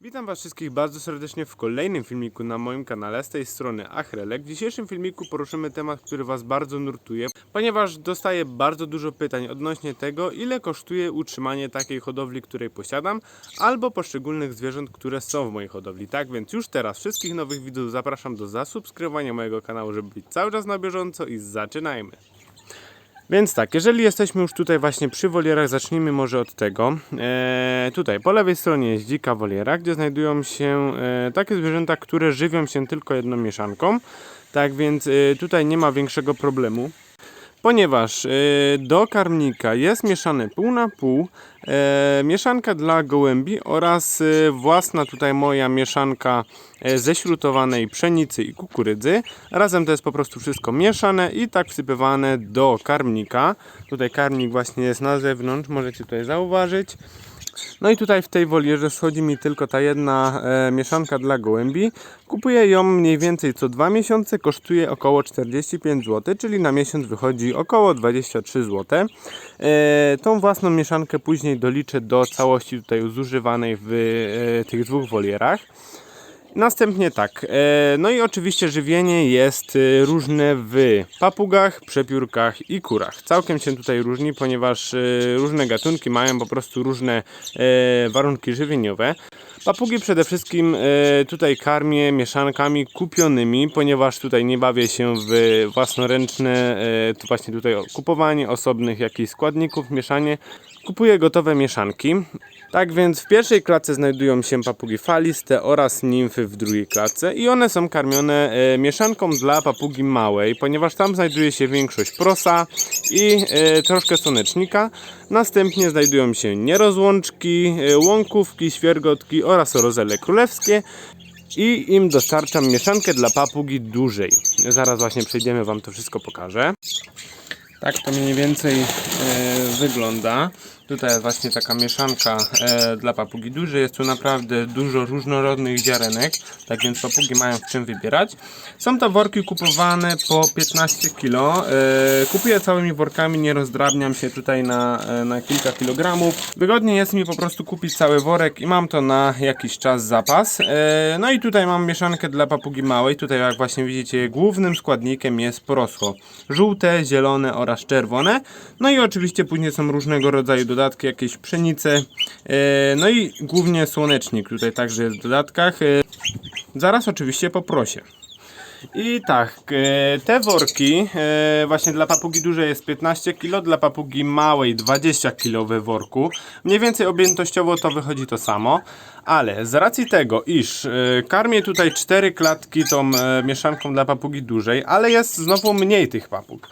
Witam Was wszystkich bardzo serdecznie w kolejnym filmiku na moim kanale z tej strony Achrelek. W dzisiejszym filmiku poruszymy temat, który Was bardzo nurtuje, ponieważ dostaję bardzo dużo pytań odnośnie tego, ile kosztuje utrzymanie takiej hodowli, której posiadam, albo poszczególnych zwierząt, które są w mojej hodowli. Tak więc już teraz wszystkich nowych widzów zapraszam do zasubskrybowania mojego kanału, żeby być cały czas na bieżąco i zaczynajmy. Więc tak, jeżeli jesteśmy już tutaj właśnie przy wolierach, zacznijmy może od tego. E, tutaj po lewej stronie jest dzika woliera, gdzie znajdują się e, takie zwierzęta, które żywią się tylko jedną mieszanką. Tak więc e, tutaj nie ma większego problemu. Ponieważ e, do karmnika jest mieszane pół na pół, e, mieszanka dla gołębi oraz e, własna tutaj moja mieszanka ze śrutowanej pszenicy i kukurydzy. Razem to jest po prostu wszystko mieszane i tak wsypywane do karmnika. Tutaj karmnik właśnie jest na zewnątrz, możecie tutaj zauważyć. No i tutaj w tej wolierze schodzi mi tylko ta jedna e, mieszanka dla gołębi. Kupuję ją mniej więcej co dwa miesiące, kosztuje około 45 zł, czyli na miesiąc wychodzi około 23 zł. E, tą własną mieszankę później doliczę do całości tutaj zużywanej w e, tych dwóch wolierach. Następnie tak, e, no i oczywiście żywienie jest e, różne w papugach, przepiórkach i kurach. Całkiem się tutaj różni, ponieważ e, różne gatunki mają po prostu różne warunki żywieniowe. Papugi przede wszystkim tutaj karmię mieszankami kupionymi, ponieważ tutaj nie bawię się w własnoręczne, tu właśnie tutaj kupowanie osobnych jakichś składników, mieszanie. Kupuję gotowe mieszanki. Tak więc w pierwszej klatce znajdują się papugi faliste oraz nimfy w drugiej klatce i one są karmione e, mieszanką dla papugi małej, ponieważ tam znajduje się większość prosa i e, troszkę słonecznika. Następnie znajdują się nierozłączki, e, łąkówki, świergotki oraz rozele królewskie i im dostarczam mieszankę dla papugi dużej. Zaraz właśnie przejdziemy, Wam to wszystko pokażę. Tak to mniej więcej e, wygląda. Tutaj jest właśnie taka mieszanka e, dla papugi dużej. Jest tu naprawdę dużo różnorodnych ziarenek, tak więc papugi mają w czym wybierać. Są to worki kupowane po 15 kg. E, kupuję całymi workami, nie rozdrabniam się tutaj na, e, na kilka kilogramów. Wygodnie jest mi po prostu kupić cały worek i mam to na jakiś czas zapas. E, no i tutaj mam mieszankę dla papugi małej. Tutaj jak właśnie widzicie głównym składnikiem jest porosło. Żółte, zielone oraz czerwone. No i oczywiście później są różnego rodzaju dodatki, jakieś pszenice. E, no i głównie słonecznik tutaj także jest w dodatkach. E, zaraz oczywiście poproszę. I tak, e, te worki właśnie dla papugi dużej jest 15 kg, dla papugi małej 20 kg we worku. Mniej więcej objętościowo to wychodzi to samo, ale z racji tego, iż karmię tutaj 4 klatki tą mieszanką dla papugi dużej, ale jest znowu mniej tych papug.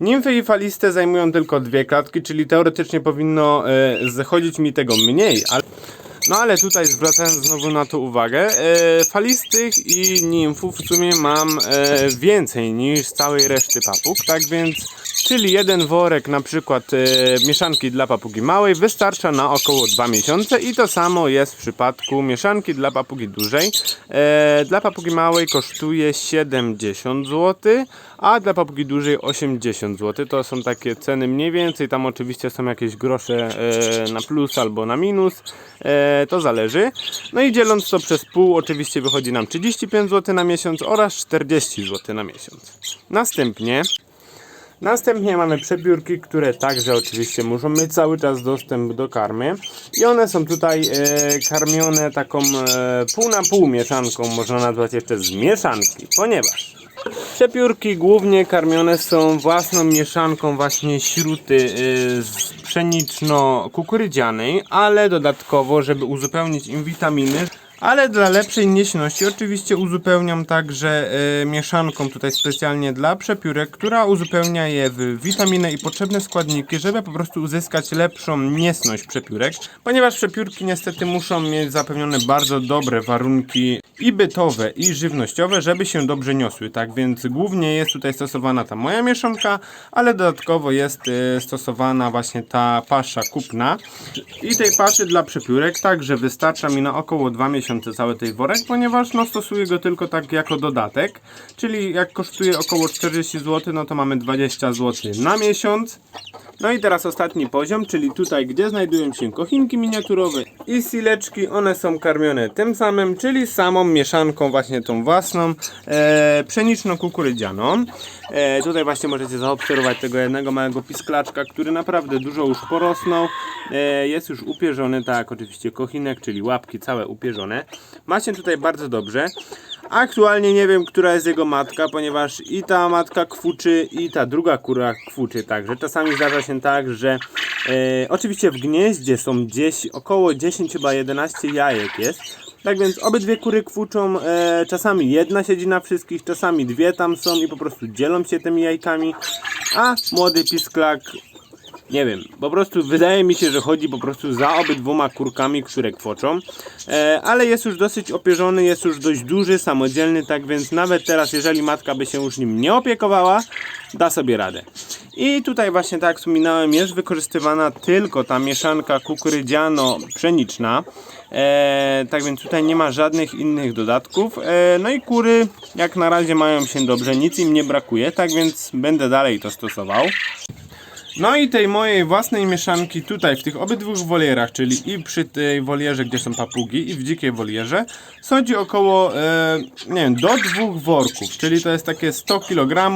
Nimfy i faliste zajmują tylko dwie klatki, czyli teoretycznie powinno e, zachodzić mi tego mniej, ale no ale tutaj zwracając znowu na to uwagę, e, falistych i nimfów w sumie mam e, więcej niż całej reszty papug, tak więc, czyli jeden worek na przykład e, mieszanki dla papugi małej wystarcza na około 2 miesiące i to samo jest w przypadku mieszanki dla papugi dużej. E, dla papugi małej kosztuje 70 zł, a dla papugi dużej 80 zł. To są takie ceny mniej więcej, tam oczywiście są jakieś grosze e, na plus albo na minus, e, to zależy. No i dzieląc to przez pół, oczywiście wychodzi nam 35 zł na miesiąc oraz 40 zł na miesiąc. Następnie Następnie mamy przepiórki, które także oczywiście muszą mieć cały czas dostęp do karmy. I one są tutaj e, karmione taką e, pół na pół mieszanką, można nazwać jeszcze z mieszanki, ponieważ przepiórki głównie karmione są własną mieszanką właśnie śruty e, pszeniczno-kukurydzianej, ale dodatkowo, żeby uzupełnić im witaminy, ale dla lepszej nieśności oczywiście uzupełniam także e, mieszanką tutaj specjalnie dla przepiórek, która uzupełnia je w witaminę i potrzebne składniki, żeby po prostu uzyskać lepszą niesność przepiórek, ponieważ przepiórki niestety muszą mieć zapewnione bardzo dobre warunki i bytowe i żywnościowe, żeby się dobrze niosły. Tak więc głównie jest tutaj stosowana ta moja mieszanka, ale dodatkowo jest e, stosowana właśnie ta pasza kupna. I tej paszy dla przepiórek także wystarcza mi na około 2 miesiące miesiące cały tej worek, ponieważ no, stosuję go tylko tak jako dodatek, czyli jak kosztuje około 40 zł, no to mamy 20 zł na miesiąc. No i teraz ostatni poziom, czyli tutaj, gdzie znajdują się kochinki miniaturowe i sileczki, one są karmione tym samym, czyli samą mieszanką właśnie tą własną, e, pszeniczno-kukurydzianą. E, tutaj właśnie możecie zaobserwować tego jednego małego pisklaczka, który naprawdę dużo już porosnął. E, jest już upierzony, tak oczywiście kochinek, czyli łapki całe upierzone. Macie tutaj bardzo dobrze. Aktualnie nie wiem, która jest jego matka, ponieważ i ta matka kwuczy, i ta druga kura kwuczy także. Czasami zdarza się tak, że e, oczywiście w gnieździe są gdzieś około 10 chyba 11 jajek jest. Tak więc obydwie kury kwuczą, e, czasami jedna siedzi na wszystkich, czasami dwie tam są i po prostu dzielą się tymi jajkami, a młody pisklak nie wiem, po prostu wydaje mi się, że chodzi po prostu za obydwoma kurkami, które kwoczą. E, ale jest już dosyć opierzony, jest już dość duży, samodzielny, tak więc nawet teraz, jeżeli matka by się już nim nie opiekowała, da sobie radę. I tutaj właśnie tak jak wspominałem, jest wykorzystywana tylko ta mieszanka kukurydziano-pszeniczna. E, tak więc tutaj nie ma żadnych innych dodatków. E, no i kury jak na razie mają się dobrze, nic im nie brakuje, tak więc będę dalej to stosował. No i tej mojej własnej mieszanki tutaj w tych obydwu wolierach, czyli i przy tej wolierze, gdzie są papugi i w dzikiej wolierze, schodzi około, e, nie wiem, do dwóch worków, czyli to jest takie 100 kg.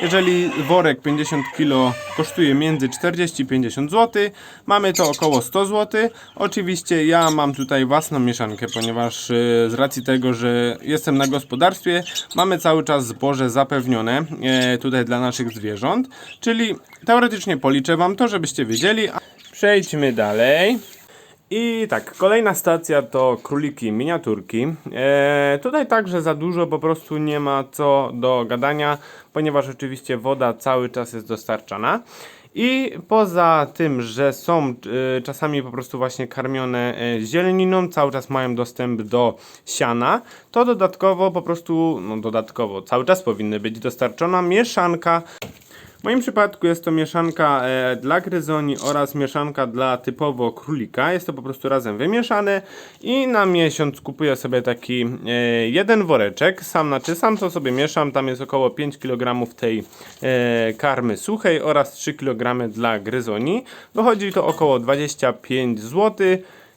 Jeżeli worek 50 kg kosztuje między 40 i 50 zł, mamy to około 100 zł. Oczywiście ja mam tutaj własną mieszankę, ponieważ e, z racji tego, że jestem na gospodarstwie, mamy cały czas zboże zapewnione e, tutaj dla naszych zwierząt, czyli teoretycznie policzę Wam to, żebyście wiedzieli. Przejdźmy dalej. I tak, kolejna stacja to króliki miniaturki. E, tutaj także za dużo po prostu nie ma co do gadania, ponieważ oczywiście woda cały czas jest dostarczana. I poza tym, że są e, czasami po prostu właśnie karmione e, zieleniną, cały czas mają dostęp do siana, to dodatkowo po prostu, no dodatkowo, cały czas powinny być dostarczona mieszanka w moim przypadku jest to mieszanka e, dla gryzoni oraz mieszanka dla typowo królika. Jest to po prostu razem wymieszane i na miesiąc kupuję sobie taki e, jeden woreczek. Sam znaczy sam to sobie mieszam. Tam jest około 5 kg tej e, karmy suchej oraz 3 kg dla gryzoni. Wychodzi to około 25 zł.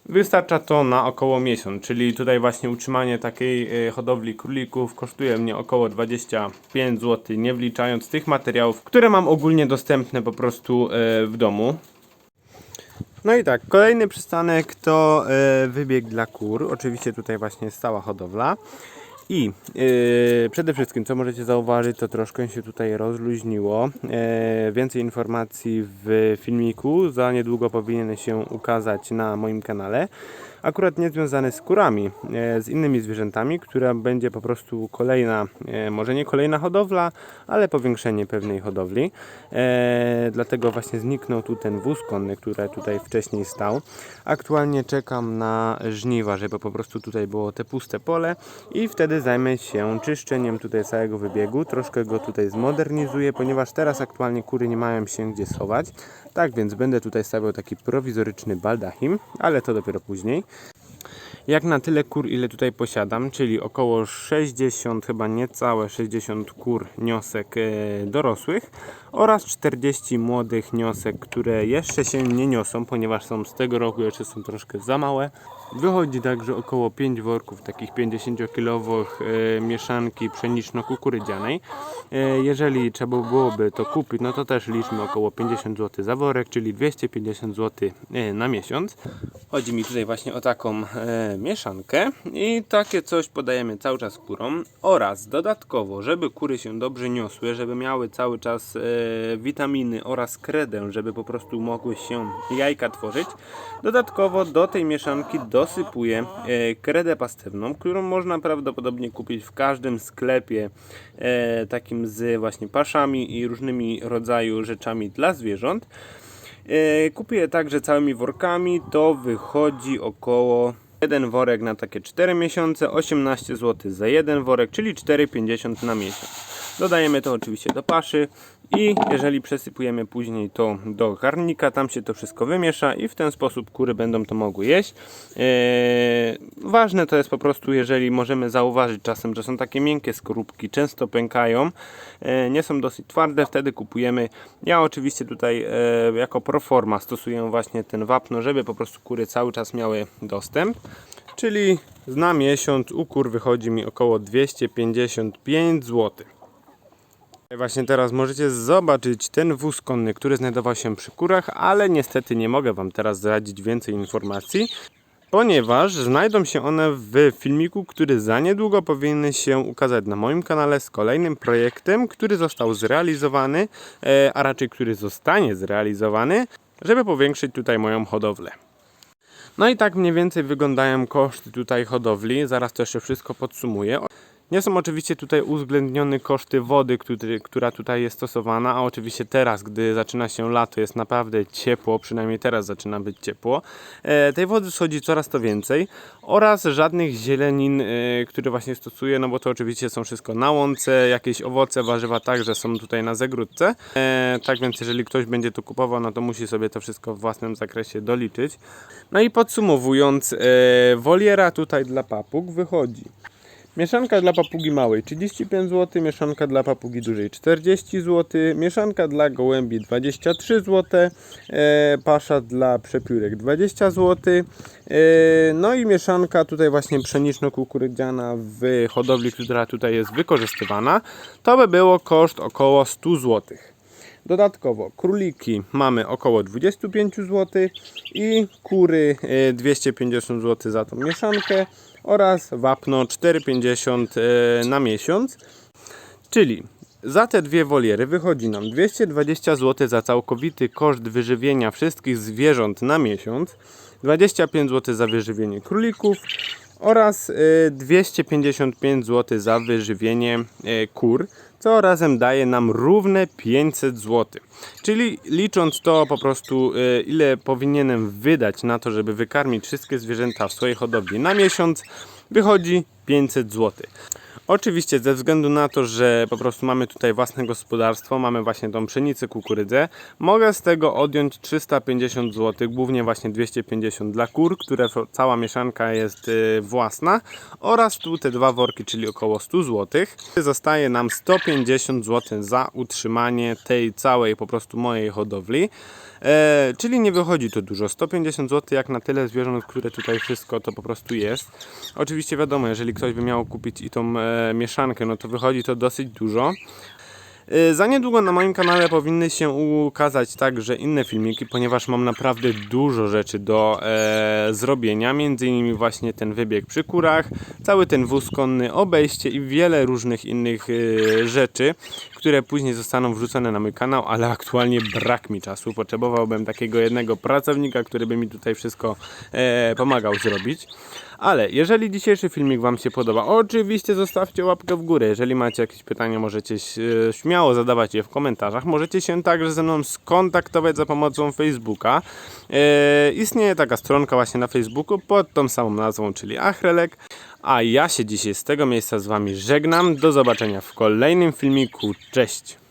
Wystarcza to na około miesiąc, czyli tutaj właśnie utrzymanie takiej e, hodowli królików kosztuje mnie około 25 zł, nie wliczając tych materiałów, które mam ogólnie dostępne po prostu e, w domu. No i tak, kolejny przystanek to e, wybieg dla kur. Oczywiście tutaj właśnie jest cała hodowla. I e, przede wszystkim, co możecie zauważyć, to troszkę się tutaj rozluźniło. E, więcej informacji w filmiku za niedługo powinien się ukazać na moim kanale. Akurat nie związany z kurami, e, z innymi zwierzętami, która będzie po prostu kolejna, e, może nie kolejna hodowla, ale powiększenie pewnej hodowli. E, dlatego właśnie zniknął tu ten wóz konny, który tutaj wcześniej stał. Aktualnie czekam na żniwa, żeby po prostu tutaj było te puste pole i wtedy zajmę się czyszczeniem tutaj całego wybiegu. Troszkę go tutaj zmodernizuję, ponieważ teraz aktualnie kury nie mają się gdzie schować. Tak więc będę tutaj stawiał taki prowizoryczny baldachim, ale to dopiero później. Jak na tyle kur, ile tutaj posiadam, czyli około 60, chyba niecałe 60 kur niosek e, dorosłych oraz 40 młodych niosek, które jeszcze się nie niosą, ponieważ są z tego roku jeszcze są troszkę za małe. Wychodzi także około 5 worków takich 50-kilowych e, mieszanki pszeniczno-kukurydzianej. E, jeżeli trzeba byłoby to kupić, no to też liczmy około 50 zł za worek, czyli 250 zł na miesiąc. Chodzi mi tutaj właśnie o taką e, mieszankę i takie coś podajemy cały czas kurom oraz dodatkowo, żeby kury się dobrze niosły, żeby miały cały czas e, witaminy oraz kredę, żeby po prostu mogły się jajka tworzyć. Dodatkowo do tej mieszanki dosypuję e, kredę pastewną, którą można prawdopodobnie kupić w każdym sklepie e, takim z właśnie paszami i różnymi rodzaju rzeczami dla zwierząt. E, Kupię także całymi workami, to wychodzi około jeden worek na takie 4 miesiące, 18 zł za jeden worek, czyli 4,50 na miesiąc. Dodajemy to oczywiście do paszy I jeżeli przesypujemy później to do garnika, tam się to wszystko wymiesza i w ten sposób kury będą to mogły jeść. Eee, ważne to jest po prostu, jeżeli możemy zauważyć czasem, że są takie miękkie skorupki, często pękają, e, nie są dosyć twarde, wtedy kupujemy. Ja oczywiście tutaj e, jako proforma stosuję właśnie ten wapno, żeby po prostu kury cały czas miały dostęp. Czyli na miesiąc u kur wychodzi mi około 255 zł. Właśnie teraz możecie zobaczyć ten wóz konny, który znajdował się przy kurach, ale niestety nie mogę Wam teraz zdradzić więcej informacji, ponieważ znajdą się one w filmiku, który za niedługo powinny się ukazać na moim kanale z kolejnym projektem, który został zrealizowany, e, a raczej który zostanie zrealizowany, żeby powiększyć tutaj moją hodowlę. No i tak mniej więcej wyglądają koszty tutaj hodowli. Zaraz to jeszcze wszystko podsumuję. Nie są oczywiście tutaj uwzględnione koszty wody, który, która tutaj jest stosowana, a oczywiście teraz, gdy zaczyna się lato, jest naprawdę ciepło, przynajmniej teraz zaczyna być ciepło. E, tej wody schodzi coraz to więcej oraz żadnych zielenin, e, które właśnie stosuję, no bo to oczywiście są wszystko na łące, jakieś owoce, warzywa także są tutaj na zagródce. E, tak więc jeżeli ktoś będzie to kupował, no to musi sobie to wszystko w własnym zakresie doliczyć. No i podsumowując, e, woliera tutaj dla papug wychodzi Mieszanka dla papugi małej 35 zł, mieszanka dla papugi dużej 40 zł, mieszanka dla gołębi 23 zł, e, pasza dla przepiórek 20 zł, e, no i mieszanka tutaj właśnie pszeniczno-kukurydziana w hodowli, która tutaj jest wykorzystywana, to by było koszt około 100 zł. Dodatkowo króliki mamy około 25 zł i kury e, 250 zł za tą mieszankę oraz wapno 4,50 e, na miesiąc. Czyli za te dwie woliery wychodzi nam 220 zł za całkowity koszt wyżywienia wszystkich zwierząt na miesiąc, 25 zł za wyżywienie królików oraz e, 255 zł za wyżywienie e, kur, co razem daje nam równe 500 zł. Czyli licząc to po prostu e, ile powinienem wydać na to, żeby wykarmić wszystkie zwierzęta w swojej hodowli na miesiąc, wychodzi 500 zł. Oczywiście ze względu na to, że po prostu mamy tutaj własne gospodarstwo, mamy właśnie tą pszenicę, kukurydzę, mogę z tego odjąć 350 zł, głównie właśnie 250 dla kur, które cała mieszanka jest y, własna oraz tu te dwa worki, czyli około 100 zł. Zostaje nam 150 zł za utrzymanie tej całej po prostu mojej hodowli. E, czyli nie wychodzi to dużo. 150 zł jak na tyle zwierząt, które tutaj wszystko to po prostu jest. Oczywiście wiadomo, jeżeli ktoś by miał kupić i tą e, mieszankę, no to wychodzi to dosyć dużo. E, Za niedługo na moim kanale powinny się ukazać także inne filmiki, ponieważ mam naprawdę dużo rzeczy do e, zrobienia, między innymi właśnie ten wybieg przy kurach, cały ten wóz konny, obejście i wiele różnych innych e, rzeczy, które później zostaną wrzucone na mój kanał, ale aktualnie brak mi czasu. Potrzebowałbym takiego jednego pracownika, który by mi tutaj wszystko e, pomagał zrobić. Ale jeżeli dzisiejszy filmik Wam się podoba, oczywiście zostawcie łapkę w górę. Jeżeli macie jakieś pytania, możecie e, śmiało zadawać je w komentarzach. Możecie się także ze mną skontaktować za pomocą Facebooka. E, istnieje taka stronka właśnie na Facebooku pod tą samą nazwą, czyli Achrelek. A ja się dzisiaj z tego miejsca z Wami żegnam. Do zobaczenia w kolejnym filmiku. Cześć!